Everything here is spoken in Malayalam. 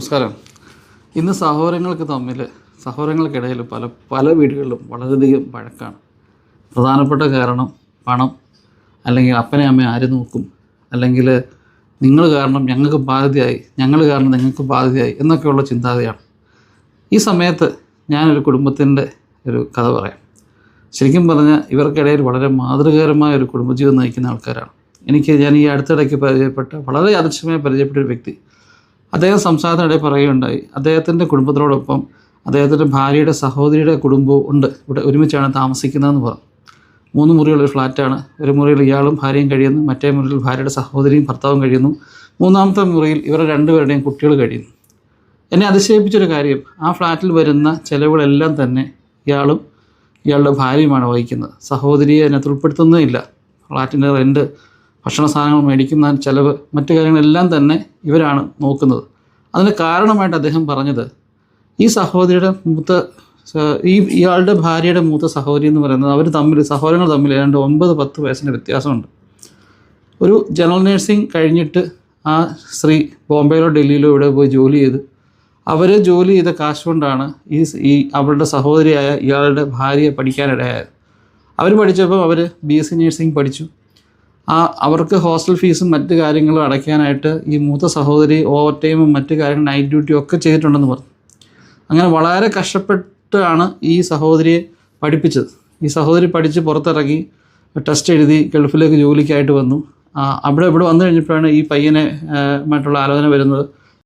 നമസ്കാരം. ഇന്ന് സഹോദരങ്ങൾക്ക് തമ്മിൽ സഹോദരങ്ങൾക്കിടയിൽ പല പല വീടുകളിലും വളരെയധികം വഴക്കാണ്. പ്രധാനപ്പെട്ട കാരണം പണം അല്ലെങ്കിൽ അപ്പനെ അമ്മയെ ആര് നോക്കും അല്ലെങ്കിൽ നിങ്ങൾ കാരണം ഞങ്ങൾക്ക് ബാധ്യതയായി ഞങ്ങൾ കാരണം നിങ്ങൾക്ക് ബാധ്യതയായി എന്നൊക്കെയുള്ള ചിന്താഗതിയാണ്. ഈ സമയത്ത് ഞാനൊരു കുടുംബത്തിന്റെ ഒരു കഥ പറയാം. ശരിക്കും പറഞ്ഞാൽ ഇവർക്കിടയിൽ വളരെ മാതൃകാപരമായ ഒരു കുടുംബജീവിതം നയിക്കുന്ന ആൾക്കാരാണ്. എനിക്ക് ഞാൻ ഈ അടുത്തിടയ്ക്ക് പരിചയപ്പെട്ട വളരെ അതിശയമായി പരിചയപ്പെട്ട ഒരു വ്യക്തി അദ്ദേഹം സംസാരത്തിനിടെ പറയുകയുണ്ടായി. അദ്ദേഹത്തിന്റെ കുടുംബത്തിനോടൊപ്പം അദ്ദേഹത്തിന്റെ ഭാര്യയുടെ സഹോദരിയുടെ കുടുംബവും ഉണ്ട്. ഇവിടെ ഒരുമിച്ചാണ് താമസിക്കുന്നതെന്ന് പറഞ്ഞു. മൂന്ന് മുറിയുള്ളൊരു ഫ്ലാറ്റാണ്. ഒരു മുറിയിൽ ഇയാളും ഭാര്യയും കഴിയുന്നു. മറ്റേ മുറിയിൽ ഭാര്യയുടെ സഹോദരിയും ഭർത്താവും കഴിയുന്നു. മൂന്നാമത്തെ മുറിയിൽ ഇവരുടെ രണ്ടുപേരുടെയും കുട്ടികൾ കഴിയുന്നു. എന്നെ അതിശയിപ്പിച്ചൊരു കാര്യം ആ ഫ്ലാറ്റിൽ വരുന്ന ചിലവുകളെല്ലാം തന്നെ ഇയാളും ഇയാളുടെ ഭാര്യയുമാണ് വഹിക്കുന്നത്. സഹോദരിയെ അതിനകത്ത് ഉൾപ്പെടുത്തുന്നേയില്ല ഫ്ലാറ്റിന്റെ റെന്റ് ഭക്ഷണ സാധനങ്ങൾ മേടിക്കുന്ന ചിലവ് മറ്റു കാര്യങ്ങളെല്ലാം തന്നെ ഇവരാണ് നോക്കുന്നത്. അതിന് കാരണമായിട്ട് അദ്ദേഹം പറഞ്ഞത് ഈ സഹോദരിയുടെ മൂത്ത ഈ ഇയാളുടെ ഭാര്യയുടെ മൂത്ത സഹോദരി എന്ന് പറയുന്നത് അവർ തമ്മിൽ സഹോദരങ്ങൾ തമ്മിൽ ഏതാണ്ട് ഒമ്പത് പത്ത് വയസ്സിന്റെ വ്യത്യാസമുണ്ട്. ഒരു ജനറൽ നേഴ്സിംഗ് കഴിഞ്ഞിട്ട് ആ സ്ത്രീ ബോംബെയിലോ ഡൽഹിയിലോ ഇവിടെ പോയി ജോലി ചെയ്ത് അവർ ജോലി ചെയ്ത കാശ് കൊണ്ടാണ് ഈ ഈ അവളുടെ സഹോദരിയായ ഇയാളുടെ ഭാര്യയെ പഠിക്കാനിടയായത്. അവർ പഠിച്ചപ്പോൾ അവർ ബി എസ് സി നേഴ്സിംഗ് പഠിച്ചു. ആ അവർക്ക് ഹോസ്റ്റൽ ഫീസും മറ്റു കാര്യങ്ങളും അടയ്ക്കാനായിട്ട് ഈ മൂത്ത സഹോദരി ഓവർ ടൈമും മറ്റു കാര്യങ്ങൾ നൈറ്റ് ഡ്യൂട്ടിയും ഒക്കെ ചെയ്തിട്ടുണ്ടെന്ന് പറഞ്ഞു. അങ്ങനെ വളരെ കഷ്ടപ്പെട്ടാണ് ഈ സഹോദരിയെ പഠിപ്പിച്ചത്. ഈ സഹോദരി പഠിച്ച് പുറത്തിറങ്ങി ടെസ്റ്റ് എഴുതി ഗൾഫിലേക്ക് ജോലിക്കായിട്ട് വന്നു. അവിടെ ഇവിടെ വന്നു കഴിഞ്ഞപ്പോഴാണ് ഈ പയ്യനെ മറ്റുള്ള ആലോചന വരുന്നത്.